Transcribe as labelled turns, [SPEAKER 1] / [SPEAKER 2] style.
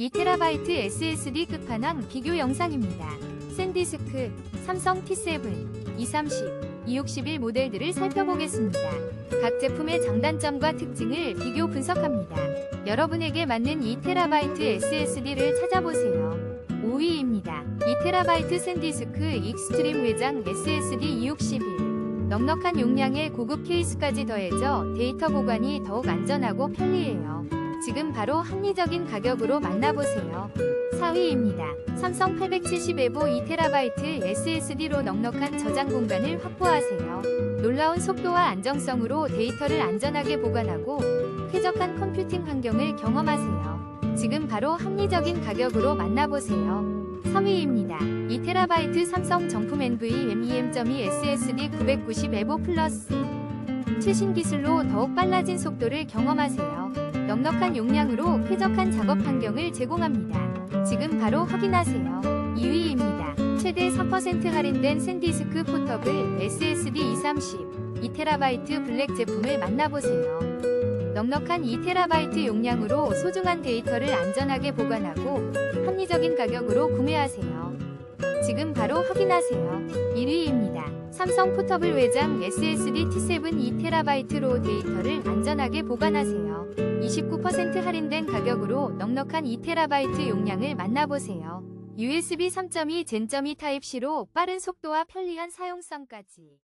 [SPEAKER 1] 2TB SSD 끝판왕 비교 영상입니다. 샌디스크, 삼성 T7, 230, 261 모델들을 살펴보겠습니다. 각 제품의 장단점과 특징을 비교 분석합니다. 여러분에게 맞는 2TB SSD를 찾아보세요. 5위입니다. 2TB 샌디스크 익스트림 외장 SSD 261. 넉넉한 용량의 고급 케이스까지 더해져 데이터 보관이 더욱 안전하고 편리해요. 지금 바로 합리적인 가격으로 만나보세요. 4위입니다. 삼성 870 에보 2TB SSD로 넉넉한 저장 공간을 확보하세요. 놀라운 속도와 안정성으로 데이터를 안전하게 보관하고 쾌적한 컴퓨팅 환경을 경험하세요. 지금 바로 합리적인 가격으로 만나보세요. 3위입니다. 2TB 삼성 정품 NVMe SSD 990 에보 플러스 최신 기술로 더욱 빨라진 속도를 경험하세요. 넉넉한 용량으로 쾌적한 작업 환경을 제공합니다. 지금 바로 확인하세요. 2위입니다. 최대 4% 할인된 샌디스크 포터블 SSD 230 2TB 블랙 제품을 만나보세요. 넉넉한 2TB 용량으로 소중한 데이터를 안전하게 보관하고 합리적인 가격으로 구매하세요. 지금 바로 확인하세요. 1위입니다. 삼성 포터블 외장 SSD T7 2TB로 데이터를 안전하게 보관하세요. 29% 할인된 가격으로 넉넉한 2TB 용량을 만나보세요. USB 3.2 젠.2 타입C로 빠른 속도와 편리한 사용성까지